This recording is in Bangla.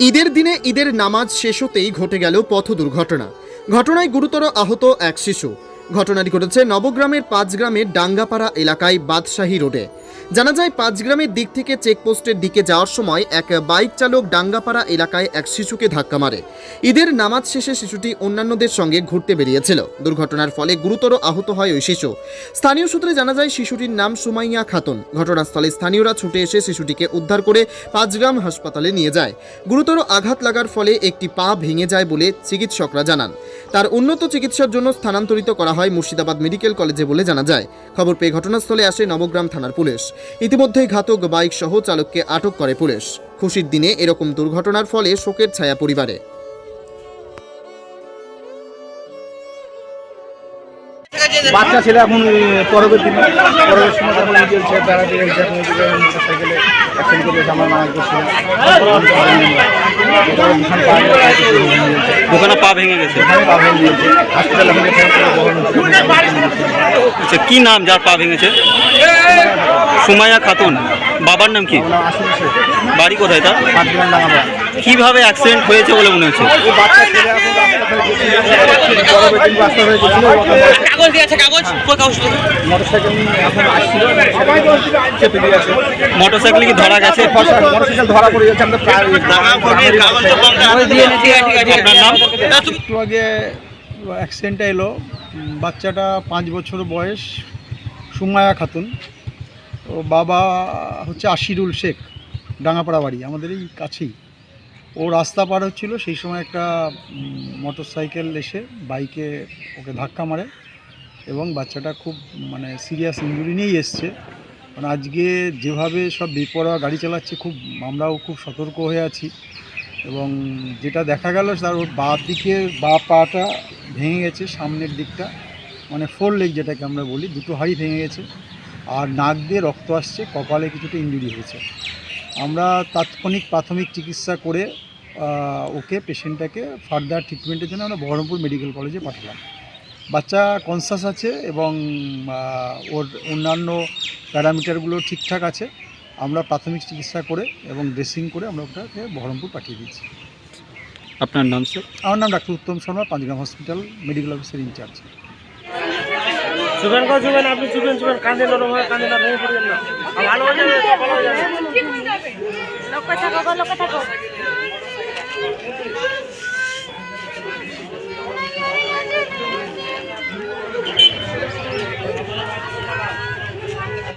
ঈদের দিনে ঈদের নামাজ শেষ হতেই ঘটে গেল পথ দুর্ঘটনা ঘটনায় গুরুতর আহত এক শিশু। ঘটনাটি ঘটেছে নবগ্রামের পাঁচগ্রামের ডাঙ্গাপাড়া এলাকায় বাদশাহী রোডে। জানা যায়, পাঁচগ্রামের দিক থেকে চেকপোস্টের দিকে যাওয়ার সময় এক বাইক চালক ডাঙ্গাপাড়া এলাকায় এক শিশুকে ধাক্কা মারে। ঈদের নামাজ শেষে শিশুটি অন্যান্যদের সঙ্গে ঘুরতে বেরিয়েছিল। দুর্ঘটনার ফলে গুরুতর আহত হয় ওই শিশু। স্থানীয় সূত্রে জানা যায়, শিশুটির নাম সুমাইয়া খাতুন। ঘটনাস্থলে স্থানীয়রা ছুটে এসে শিশুটিকে উদ্ধার করে পাঁচগ্রাম হাসপাতালে নিয়ে যায়। গুরুতর আঘাত লাগার ফলে একটি পা ভেঙে যায় বলে চিকিৎসকরা জানান। তার উন্নত চিকিৎসার জন্য স্থানান্তরিত করা হয় মুর্শিদাবাদ মেডিকেল কলেজে বলে জানা যায়। খবর পেয়ে ঘটনাস্থলে আসে নবগ্রাম থানার পুলিশ। ইতিমধ্যেই ঘাতক বাইক সহ চালককে আটক করে পুলিশ। খুশির দিনে এরকম দুর্ঘটনার ফলে শোকের ছায়া পরিবারে। বাচ্চা ছেলে এখন পরবের দিনে পরবের সময় যখন নিজের ছেলে বেড়াতে গেছে এখন এদিকে মোটর সাইকেলে অ্যাক্সিডেন্ট করেছে আমার মা করছিল দোকানে পা ভেঙে গেছে। এখন এখানে করে বহন হচ্ছে। আচ্ছা কি নাম যার পা ভেঙেছে? সুমাইয়া খাতুন। বাবার নাম কি। বাড়ি কোথায় তার। কীভাবে অ্যাক্সিডেন্ট হয়েছে বলে মনে হচ্ছে? মোটরসাইকেল কি ধরা গেছে মোটরসাইকেল ধরা পড়ে যাচ্ছে আমরা প্রায় আপনার নাম? একটু আগে অ্যাক্সিডেন্টটা এলো। বাচ্চাটা পাঁচ বছর বয়স সুমায়া খাতুন। ও বাবা হচ্ছে আশিরুল শেখ ডাঙাপাড়া বাড়ি আমাদের এই কাছেই। ও রাস্তা পার হচ্ছিল, সেই সময় একটা মোটর সাইকেল এসে বাইকে ওকে ধাক্কা মারে এবং বাচ্চাটা খুব মানে সিরিয়াস ইঞ্জুরি নিয়েই এসছে। মানে আজকে যেভাবে সব বেপরোয়া গাড়ি চালাচ্ছে, খুব, আমরাও খুব সতর্ক হয়ে আছি এবং যেটা দেখা গেল তার ওর বা দিকে, বা পাটা ভেঙে গেছে, সামনের দিকটা মানে ফোর লেগ যেটাকে আমরা বলি, দুটো হাড়ি ভেঙে গেছে। আর নাক দিয়ে রক্ত আসছে, কপালে কিছুটা ইঞ্জুরি হয়েছে। আমরা তাৎক্ষণিক প্রাথমিক চিকিৎসা করে ওকে পেশেন্টটাকে ফার্দার ট্রিটমেন্টের জন্য আমরা বহরমপুর মেডিকেল কলেজে পাঠালাম। বাচ্চা কনসাস আছে এবং ওর অন্যান্য প্যারামিটারগুলো ঠিকঠাক আছে। আমরা প্রাথমিক চিকিৎসা করে এবং ড্রেসিং করে আমরা ওটাকে বহরমপুর পাঠিয়ে দিচ্ছি আপনার নাম স্যার আমার নাম doctor Uttam Sharma Panchgram hospital medical officer in charge চুবেন কো চুবেন আপনি চুবেন চুবেন কাঁদে নরম হয়, কাঁদে না ভেঙে পড়বেন না। ভালো হয়ে যাবে, ভালো হয়ে যাবে। লক্ষ্য থাকো লক্ষ্য থাকো